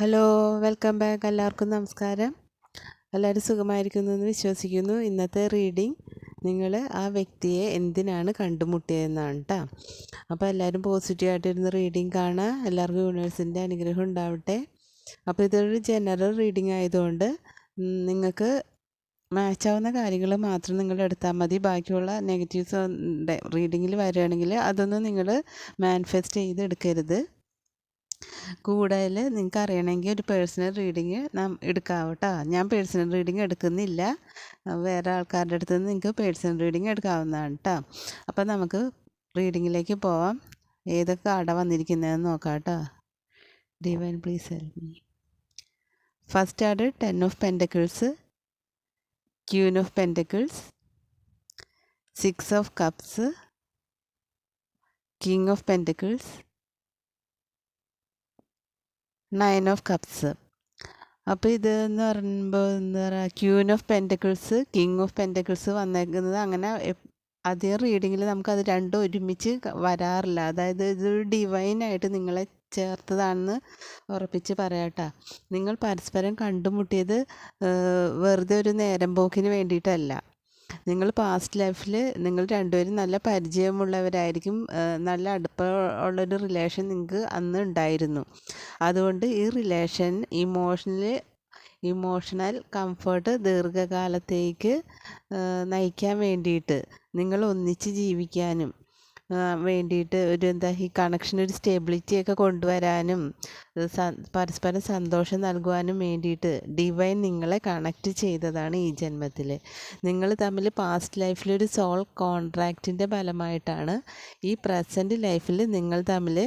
Hello welcome back. എല്ലാവർക്കും നമസ്കാരം. എല്ലാവരും സുഖമായിരിക്കുന്നു എന്ന് വിശ്വസിക്കുന്നു. ഇന്നത്തെ റീഡിങ് നിങ്ങൾ ആ വ്യക്തിയെ എന്തിനാണ് കണ്ടുമുട്ടിയതെന്നാണ് കേട്ടോ അപ്പോൾ എല്ലാവരും പോസിറ്റീവായിട്ടിരുന്ന് റീഡിങ് കാണുക എല്ലാവർക്കും യൂണിവേഴ്സിന്റെ അനുഗ്രഹം ഉണ്ടാവട്ടെ. അപ്പോൾ ഇതൊരു ജനറൽ റീഡിംഗ് ആയതുകൊണ്ട് നിങ്ങൾക്ക് മാച്ചാവുന്ന കാര്യങ്ങൾ മാത്രം നിങ്ങൾ എടുത്താൽ മതി. ബാക്കിയുള്ള നെഗറ്റീവ്സ് റീഡിങ്ങിൽ വരികയാണെങ്കിൽ അതൊന്നും നിങ്ങൾ മാനിഫെസ്റ്റ് ചെയ്ത് എടുക്കരുത് കൂടുതൽ നിങ്ങൾക്ക് അറിയണമെങ്കിൽ ഒരു പേഴ്സണൽ റീഡിങ് നാം എടുക്കാം കേട്ടോ ഞാൻ പേഴ്സണൽ റീഡിങ് എടുക്കുന്നില്ല. വേറെ ആൾക്കാരുടെ അടുത്ത് നിന്ന് നിങ്ങൾക്ക് പേഴ്സണൽ റീഡിങ് എടുക്കാവുന്നതാണ് കേട്ടോ അപ്പോൾ നമുക്ക് റീഡിങ്ങിലേക്ക് പോവാം. ഏതൊക്കെ കാർഡാണ് വന്നിരിക്കുന്നതെന്ന് നോക്കാം കേട്ടോ divine please help me first add ten of pentacles queen of pentacles six of cups king of pentacles nine of cups അപ്പോൾ ഇത് എന്ന് പറയുമ്പോൾ എന്താ പറയുക queen of pentacles king of pentacles വന്നേക്കുന്നത് അങ്ങനെ അതേ റീഡിങ്ങിൽ നമുക്കത് രണ്ടും ഒരുമിച്ച് വരാറില്ല. അതായത് ഇതൊരു ഡിവൈനായിട്ട് നിങ്ങളെ ചേർത്തതാണെന്ന് ഉറപ്പിച്ച് പറയാട്ടാ നിങ്ങൾ പരസ്പരം കണ്ടുമുട്ടിയത് വെറുതെ ഒരു നേരം പോക്കിന് വേണ്ടിയിട്ടല്ല. നിങ്ങൾ പാസ്റ്റ് ലൈഫിൽ നിങ്ങൾ രണ്ടുപേരും നല്ല പരിചയമുള്ളവരായിരിക്കും നല്ല അടുപ്പമുള്ളൊരു റിലേഷൻ നിങ്ങൾക്ക് അന്ന് ഉണ്ടായിരുന്നു. അതുകൊണ്ട് ഈ റിലേഷൻ ഇമോഷണലി ഇമോഷണൽ കംഫർട്ട് ദീർഘകാലത്തേക്ക് നയിക്കാൻ വേണ്ടിയിട്ട് നിങ്ങൾ ഒന്നിച്ച് ജീവിക്കാനും വേണ്ടിയിട്ട് ഒരു എന്താ ഈ കണക്ഷൻ ഒരു സ്റ്റെബിലിറ്റി ഒക്കെ കൊണ്ടുവരാനും പരസ്പരം സന്തോഷം നൽകുവാനും വേണ്ടിയിട്ട് ഡിവൈൻ നിങ്ങളെ കണക്റ്റ് ചെയ്തതാണ് ഈ ജന്മത്തിൽ നിങ്ങൾ തമ്മിൽ പാസ്റ്റ് ലൈഫിലൊരു സോൾ കോൺട്രാക്റ്റിന്റെ ഫലമായിട്ടാണ് ഈ പ്രസന്റ് ലൈഫിൽ നിങ്ങൾ തമ്മിൽ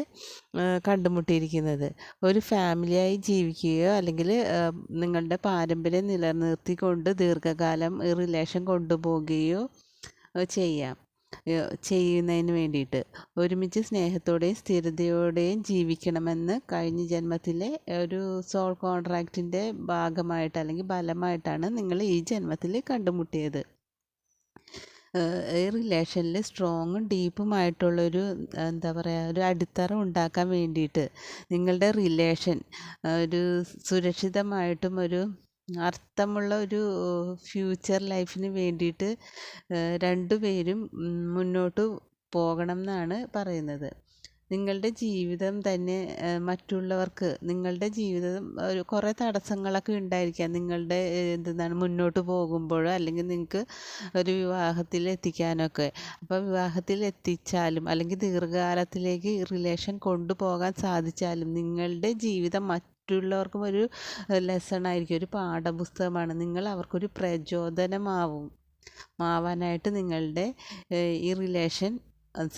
കണ്ടുമുട്ടിയിരിക്കുന്നത്. ഒരു ഫാമിലിയായി ജീവിക്കുകയോ അല്ലെങ്കിൽ നിങ്ങളുടെ പാരമ്പര്യം നിലനിർത്തിക്കൊണ്ട് ദീർഘകാലം ഈ റിലേഷൻ കൊണ്ടുപോകുകയോ ചെയ്യാം. ചെയ്യുന്നതിന് വേണ്ടിയിട്ട്. ഒരുമിച്ച് സ്നേഹത്തോടെയും സ്ഥിരതയോടെയും ജീവിക്കണമെന്ന് കഴിഞ്ഞ ജന്മത്തിലെ ഒരു സോൾ കോൺട്രാക്റ്റിന്റെ ഭാഗമായിട്ട് അല്ലെങ്കിൽ ഫലമായിട്ടാണ് നിങ്ങൾ ഈ ജന്മത്തിൽ കണ്ടുമുട്ടിയത്. ഈ റിലേഷനിൽ സ്ട്രോങ്ങും ഡീപ്പുമായിട്ടുള്ളൊരു എന്താ പറയുക ഒരു അടിത്തറ ഉണ്ടാക്കാൻ വേണ്ടിയിട്ട് നിങ്ങളുടെ റിലേഷൻ ഒരു സുരക്ഷിതമായിട്ടും ഒരു അർത്ഥമുള്ള ഒരു ഫ്യൂച്ചർ ലൈഫിന് വേണ്ടിയിട്ട് രണ്ടുപേരും മുന്നോട്ട് പോകണം എന്നാണ് പറയുന്നത്. നിങ്ങളുടെ ജീവിതം തന്നെ മറ്റുള്ളവർക്ക് നിങ്ങളുടെ ജീവിതം ഒരു കുറേ തടസ്സങ്ങളൊക്കെ ഉണ്ടായിരിക്കാം. നിങ്ങളുടെ എന്താണ് മുന്നോട്ട് പോകുമ്പോഴോ അല്ലെങ്കിൽ നിങ്ങൾക്ക് ഒരു വിവാഹത്തിൽ എത്തിക്കാനൊക്കെ. അപ്പോൾ വിവാഹത്തിൽ എത്തിച്ചാലും അല്ലെങ്കിൽ ദീർഘകാലത്തിലേക്ക് റിലേഷൻ കൊണ്ടുപോകാൻ സാധിച്ചാലും നിങ്ങളുടെ ജീവിതം മറ്റുള്ളവർക്കും ഒരു ലെസൺ ആയിരിക്കും. ഒരു പാഠപുസ്തകമാണ്. നിങ്ങൾ അവർക്കൊരു പ്രചോദനമാവും. മാവാനായിട്ട് നിങ്ങളുടെ ഈ റിലേഷൻ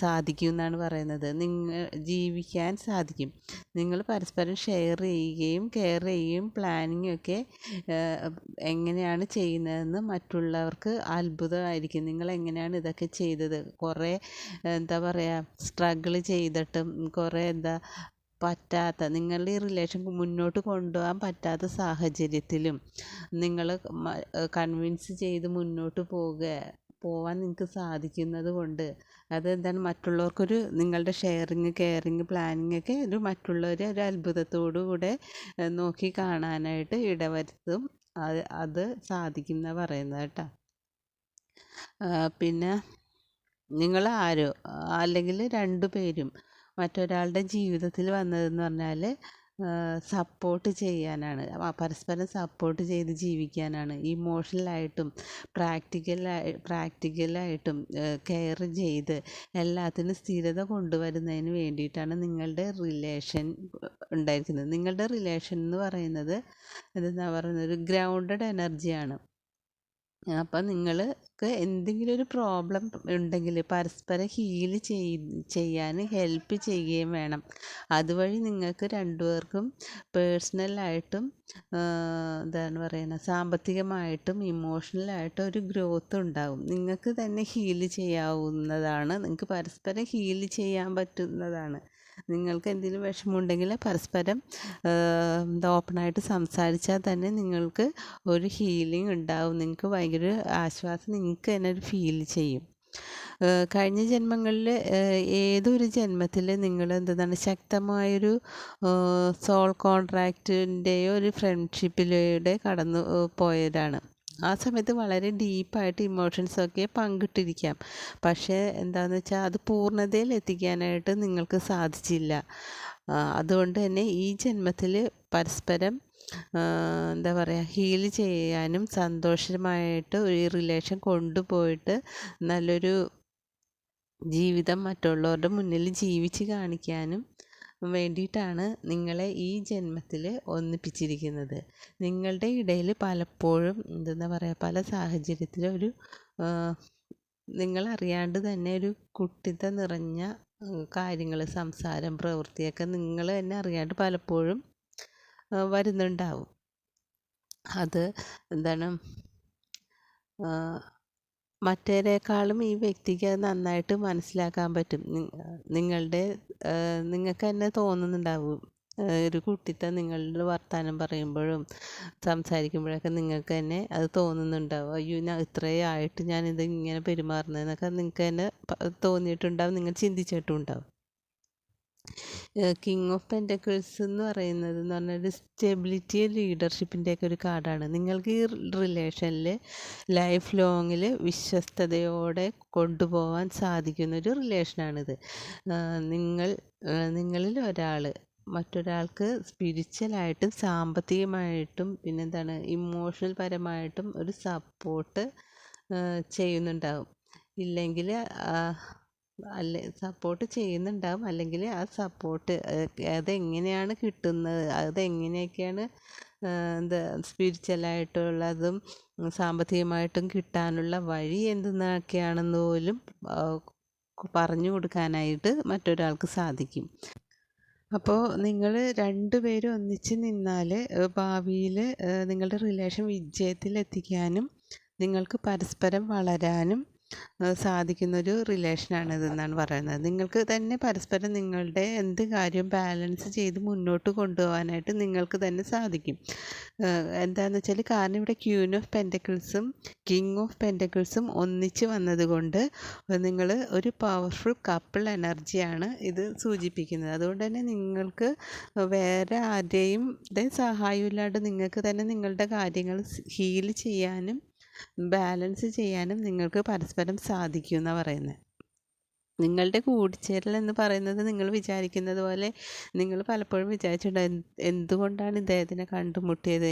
സാധിക്കും എന്നാണ് പറയുന്നത്. നിങ്ങൾ ജീവിക്കാൻ സാധിക്കും. നിങ്ങൾ പരസ്പരം ഷെയർ ചെയ്യുകയും കെയർ ചെയ്യുകയും പ്ലാനിങ്ങും ഒക്കെ എങ്ങനെയാണ് ചെയ്യുന്നതെന്ന് മറ്റുള്ളവർക്ക് അത്ഭുതമായിരിക്കും. നിങ്ങൾ എങ്ങനെയാണ് ഇതൊക്കെ ചെയ്തത്? കുറേ എന്താ പറയുക സ്ട്രഗിൾ ചെയ്തിട്ടും കുറേ എന്താ പറ്റാത്ത നിങ്ങളുടെ ഈ റിലേഷൻ മുന്നോട്ട് കൊണ്ടുപോകാൻ പറ്റാത്ത സാഹചര്യത്തിലും നിങ്ങൾ കൺവിൻസ് ചെയ്ത് മുന്നോട്ട് പോവുക പോവാൻ നിങ്ങൾക്ക് സാധിക്കുന്നത് കൊണ്ട് അതെന്താണ് മറ്റുള്ളവർക്കൊരു നിങ്ങളുടെ ഷെയറിങ് കെയറിങ് പ്ലാനിങ് ഒക്കെ ഒരു മറ്റുള്ളവരെ ഒരു അത്ഭുതത്തോടു കൂടെ നോക്കി കാണാനായിട്ട് ഇടവരുത്തും. അത് അത് സാധിക്കും പറയുന്നത് കേട്ടോ. പിന്നെ നിങ്ങൾ ആരോ അല്ലെങ്കിൽ രണ്ടു പേരും. മറ്റൊരാളുടെ ജീവിതത്തിൽ വന്നതെന്ന് പറഞ്ഞാൽ സപ്പോർട്ട് ചെയ്യാനാണ്. പരസ്പരം സപ്പോർട്ട് ചെയ്ത് ജീവിക്കാനാണ്. ഇമോഷണലായിട്ടും പ്രാക്ടിക്കലായി പ്രാക്ടിക്കലായിട്ടും കെയർ ചെയ്ത് എല്ലാത്തിനും സ്ഥിരത കൊണ്ടുവരുന്നതിന് വേണ്ടിയിട്ടാണ് നിങ്ങളുടെ റിലേഷൻ ഉണ്ടായിരിക്കുന്നത്. നിങ്ങളുടെ റിലേഷൻ എന്ന് പറയുന്നത് എന്താ പറയുന്നത് ഒരു ഗ്രൗണ്ടഡ് എനർജിയാണ് അപ്പം നിങ്ങൾക്ക് എന്തെങ്കിലും ഒരു പ്രോബ്ലം ഉണ്ടെങ്കിൽ പരസ്പരം ഹീൽ ചെയ്യാൻ ഹെൽപ്പ് ചെയ്യുകയും വേണം. അതുവഴി നിങ്ങൾക്ക് രണ്ടുപേർക്കും പേഴ്സണലായിട്ടും എന്താണ് പറയുന്നത് സാമ്പത്തികമായിട്ടും ഇമോഷണലായിട്ടും ഒരു ഗ്രോത്ത് ഉണ്ടാകും നിങ്ങൾക്ക് തന്നെ ഹീൽ ചെയ്യാവുന്നതാണ്. നിങ്ങൾക്ക് പരസ്പരം ഹീൽ ചെയ്യാൻ പറ്റുന്നതാണ്. നിങ്ങൾക്ക് എന്തെങ്കിലും വിഷമമുണ്ടെങ്കിൽ പരസ്പരം ഓപ്പണായിട്ട് സംസാരിച്ചാൽ തന്നെ നിങ്ങൾക്ക് ഒരു ഹീലിംഗ് ഉണ്ടാവും. നിങ്ങൾക്ക് ഭയങ്കര ആശ്വാസം നിങ്ങൾക്ക് തന്നെ ഒരു ഫീൽ ചെയ്യും. കഴിഞ്ഞ ജന്മങ്ങളിൽ ഏതൊരു ജന്മത്തിൽ നിങ്ങൾ എന്താണ് ശക്തമായൊരു സോൾ കോൺട്രാക്റ്റിന്റെയോ ഒരു ഫ്രണ്ട്ഷിപ്പിലൂടെ കടന്നു പോയവരാണ്. ആ സമയത്ത് വളരെ ഡീപ്പായിട്ട് ഇമോഷൻസൊക്കെ പങ്കിട്ടിരിക്കാം. പക്ഷേ എന്താണെന്ന് വെച്ചാൽ അത് പൂർണതയിൽ എത്തിക്കാനായിട്ട് നിങ്ങൾക്ക് സാധിച്ചില്ല. അതുകൊണ്ട് തന്നെ ഈ ജന്മത്തിൽ പരസ്പരം എന്താ പറയുക ഹീൽ ചെയ്യാനും സന്തോഷമായിട്ട് ഒരു റിലേഷൻ കൊണ്ടുപോയിട്ട് നല്ലൊരു ജീവിതം മറ്റുള്ളവരുടെ മുന്നിൽ ജീവിച്ച് കാണിക്കാനും വേണ്ടിയിട്ടാണ് നിങ്ങളെ ഈ ജന്മത്തിൽ ഒന്നിപ്പിച്ചിരിക്കുന്നത്. നിങ്ങളുടെ ഇടയിൽ പലപ്പോഴും എന്തെന്നാ പറയുക പല സാഹചര്യത്തിലും ഒരു നിങ്ങളറിയാണ്ട് തന്നെ ഒരു കുട്ടിത്ത നിറഞ്ഞ കാര്യങ്ങൾ സംസാരം പ്രവൃത്തിയൊക്കെ നിങ്ങൾ തന്നെ അറിയാണ്ട് പലപ്പോഴും വരുന്നുണ്ടാവും. അത് എന്താണ് മറ്റേതിനേക്കാളും ഈ വ്യക്തിക്ക് അത് നന്നായിട്ട് മനസ്സിലാക്കാൻ പറ്റും. നിങ്ങളുടെ നിങ്ങൾക്ക് തന്നെ തോന്നുന്നുണ്ടാവും. ഒരു കുട്ടിത്തം നിങ്ങളുടെ വർത്തമാനം പറയുമ്പോഴും സംസാരിക്കുമ്പോഴൊക്കെ നിങ്ങൾക്ക് തന്നെ അത് തോന്നുന്നുണ്ടാവും. അയ്യോ ഞാൻ ഇത്രയും ആയിട്ട് ഞാനിത് ഇങ്ങനെ പെരുമാറുന്നതെന്നൊക്കെ നിങ്ങൾക്ക് തന്നെ തോന്നിയിട്ടുണ്ടാവും. നിങ്ങൾ ചിന്തിച്ചിട്ടും ഉണ്ടാവും. കിങ് ഓഫ് പെന്റക്കിൾസ് എന്ന് പറയുന്നത് എന്ന് പറഞ്ഞാൽ സ്റ്റെബിലിറ്റി ലീഡർഷിപ്പിന്റെ ഒക്കെ ഒരു കാർഡാണ്. നിങ്ങൾക്ക് ഈ റിലേഷനിൽ ലൈഫ് ലോങ്ങിൽ വിശ്വസ്തയോടെ കൊണ്ടുപോകാൻ സാധിക്കുന്ന ഒരു റിലേഷനാണിത് നിങ്ങൾ നിങ്ങളിൽ ഒരാൾ മറ്റൊരാൾക്ക് സ്പിരിച്വലായിട്ടും സാമ്പത്തികമായിട്ടും പിന്നെന്താണ് ഇമോഷണൽ പരമായിട്ടും ഒരു സപ്പോർട്ട് ചെയ്യുന്നുണ്ടാകും ഇല്ലെങ്കിൽ അല്ലെ സപ്പോർട്ട് ചെയ്യുന്നുണ്ടാവും. അല്ലെങ്കിൽ ആ സപ്പോർട്ട് അതെങ്ങനെയാണ് കിട്ടുന്നത്? അതെങ്ങനെയൊക്കെയാണ് എന്താ സ്പിരിച്വലായിട്ടുള്ളതും സാമ്പത്തികമായിട്ടും കിട്ടാനുള്ള വഴി എന്തെന്നൊക്കെയാണെന്ന് പോലും പറഞ്ഞു കൊടുക്കാനായിട്ട് മറ്റൊരാൾക്ക് സാധിക്കും. അപ്പോൾ നിങ്ങൾ രണ്ടുപേരും ഒന്നിച്ച് നിന്നാൽ ഭാവിയിൽ നിങ്ങളുടെ റിലേഷൻ വിജയത്തിലെത്തിക്കാനും നിങ്ങൾക്ക് പരസ്പരം വളരാനും സാധിക്കുന്നൊരു റിലേഷനാണിതെന്നാണ് പറയുന്നത്. നിങ്ങൾക്ക് തന്നെ പരസ്പരം നിങ്ങളുടെ എന്ത് കാര്യം ബാലൻസ് ചെയ്ത് മുന്നോട്ട് കൊണ്ടുപോകാനായിട്ട് നിങ്ങൾക്ക് തന്നെ സാധിക്കും. എന്താണെന്ന് വെച്ചാൽ കാരണം ഇവിടെ ക്യൂൻ ഓഫ് പെന്റക്കിൾസും കിങ് ഓഫ് പെന്റക്കിൾസും ഒന്നിച്ച് വന്നതുകൊണ്ട് നിങ്ങൾ ഒരു പവർഫുൾ കപ്പിൾ എനർജിയാണ് ഇത് സൂചിപ്പിക്കുന്നത്. അതുകൊണ്ട് തന്നെ നിങ്ങൾക്ക് വേറെ ആരുടെയും സഹായമില്ലാണ്ട് നിങ്ങൾക്ക് തന്നെ നിങ്ങളുടെ കാര്യങ്ങൾ ഹീൽ ചെയ്യാനും ബാലൻസ് ചെയ്യാനും നിങ്ങൾക്ക് പരസ്പരം സാധിക്കും എന്നാണ് പറയുന്നത് നിങ്ങളുടെ കൂടിച്ചേരൽ എന്ന് പറയുന്നത് നിങ്ങൾ വിചാരിക്കുന്നത് പോലെ നിങ്ങൾ പലപ്പോഴും വിചാരിച്ചിട്ടുണ്ട് എന്തുകൊണ്ടാണ് ഇദ്ദേഹത്തിനെ കണ്ടുമുട്ടിയത്?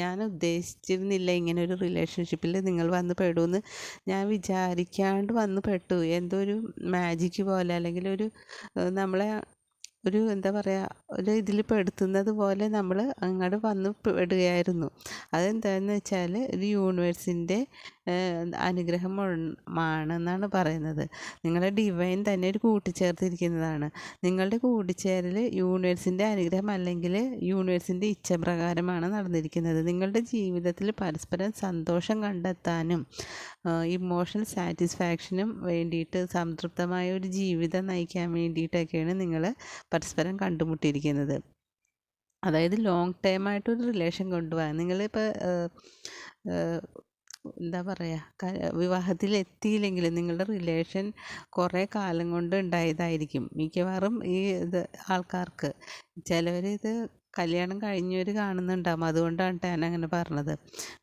ഞാൻ ഉദ്ദേശിച്ചിരുന്നില്ല ഇങ്ങനെ ഒരു റിലേഷൻഷിപ്പിൽ നിങ്ങൾ വന്ന് പെടുമെന്ന്. ഞാൻ വിചാരിക്കാണ്ട് വന്ന് പെട്ടു. എന്തോ ഒരു മാജിക്ക് പോലെ അല്ലെങ്കിൽ ഒരു നമ്മളെ ഒരു എന്താ പറയുക ഒരു ഇതിൽ പെടുത്തുന്നത് പോലെ നമ്മൾ അങ്ങോട്ട് വന്ന് പെടുകയായിരുന്നു. അതെന്താണെന്ന് വെച്ചാൽ ഒരു യൂണിവേഴ്സിന്റെ അനുഗ്രഹമാണെന്നാണ് പറയുന്നത്. നിങ്ങളുടെ ഡിവൈൻ തന്നെ ഒരു കൂട്ടിച്ചേർത്തിരിക്കുന്നതാണ്. നിങ്ങളുടെ കൂട്ടിച്ചേരൽ യൂണിവേഴ്സിന്റെ അനുഗ്രഹം അല്ലെങ്കിൽ യൂണിവേഴ്സിന്റെ ഇച്ഛപ്രകാരമാണ് നടന്നിരിക്കുന്നത്. നിങ്ങളുടെ ജീവിതത്തിൽ പരസ്പരം സന്തോഷം കണ്ടെത്താനും ഇമോഷണൽ സാറ്റിസ്ഫാക്ഷനും വേണ്ടിയിട്ട് സംതൃപ്തമായ ഒരു ജീവിതം നയിക്കാൻ വേണ്ടിയിട്ടൊക്കെയാണ് നിങ്ങൾ പരസ്പരം കണ്ടുമുട്ടിയിരിക്കുന്നത്. അതായത് ലോങ് ടൈം ആയിട്ടൊരു റിലേഷൻ കൊണ്ടുപോകാൻ നിങ്ങളിപ്പോൾ എന്താ പറയുക വിവാഹത്തിൽ എത്തിയില്ലെങ്കിലും നിങ്ങളുടെ റിലേഷൻ കുറേ കാലം കൊണ്ട് ഉണ്ടായതായിരിക്കും മിക്കവാറും ഈ ഇത് ആൾക്കാർക്ക്. ചിലവർ ഇത് കല്യാണം കഴിഞ്ഞവർ കാണുന്നുണ്ടാകും അതുകൊണ്ടാണ് ഞാൻ അങ്ങനെ പറഞ്ഞത്.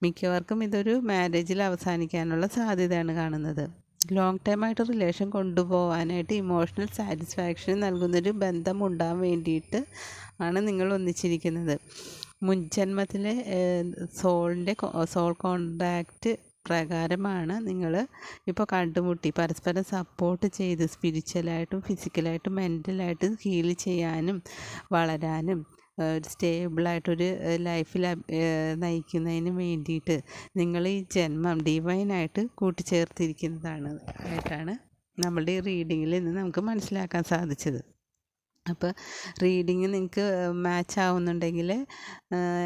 മിക്കവർക്കും ഇതൊരു മാരേജിൽ അവസാനിക്കാനുള്ള സാധ്യതയാണ് കാണുന്നത്. ലോങ് ടൈം ആയിട്ട് റിലേഷൻ കൊണ്ടുപോകാനായിട്ട് ഇമോഷണൽ സാറ്റിസ്ഫാക്ഷൻ നൽകുന്നൊരു ബന്ധം ഉണ്ടാകാൻ വേണ്ടിയിട്ട് ആണ് നിങ്ങൾ ഒന്നിച്ചിരിക്കുന്നത്. മുൻജന്മത്തിലെ സോളിന്റെ സോൾ കോണ്ടാക്റ്റ് പ്രകാരമാണ് നിങ്ങൾ ഇപ്പോൾ കണ്ടുമുട്ടി. പരസ്പരം സപ്പോർട്ട് ചെയ്ത് സ്പിരിച്വലായിട്ടും ഫിസിക്കലായിട്ടും മെന്റലായിട്ടും ഹീൽ ചെയ്യാനും വളരാനും ഒരു സ്റ്റേബിളായിട്ടൊരു ലൈഫിൽ നയിക്കുന്നതിന് വേണ്ടിയിട്ട് നിങ്ങൾ ഈ ജന്മം ഡിവൈനായിട്ട് കൂട്ടിച്ചേർത്തിരിക്കുന്നതാണ് ആയിട്ടാണ് നമ്മളുടെ ഈ റീഡിങ്ങിൽ നിന്ന് നമുക്ക് മനസ്സിലാക്കാൻ സാധിച്ചത്. അപ്പോൾ റീഡിങ് നിങ്ങൾക്ക് മാച്ച് ആവുന്നുണ്ടെങ്കിൽ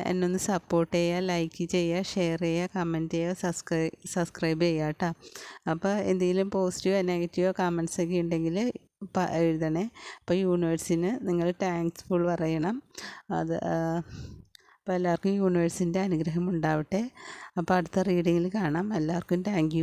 എന്നെ ഒന്ന് സപ്പോർട്ട് ചെയ്യുക ലൈക്ക് ചെയ്യുക ഷെയർ ചെയ്യുക കമന്റ് ചെയ്യുക സബ്സ്ക്രൈ സബ്സ്ക്രൈബ് ചെയ്യുക കേട്ടോ. അപ്പോൾ എന്തെങ്കിലും പോസിറ്റീവോ നെഗറ്റീവോ കമൻസ് ഒക്കെ ഉണ്ടെങ്കിൽ എഴുതണേ. അപ്പോൾ യൂണിവേഴ്സിന് നിങ്ങൾ താങ്ക്സ് ഫുൾ പറയണം. അത് അപ്പോൾ എല്ലാവർക്കും യൂണിവേഴ്സിന്റെ അനുഗ്രഹം ഉണ്ടാവട്ടെ. അപ്പോൾ അടുത്ത റീഡിങ്ങിൽ കാണാം. എല്ലാവർക്കും താങ്ക്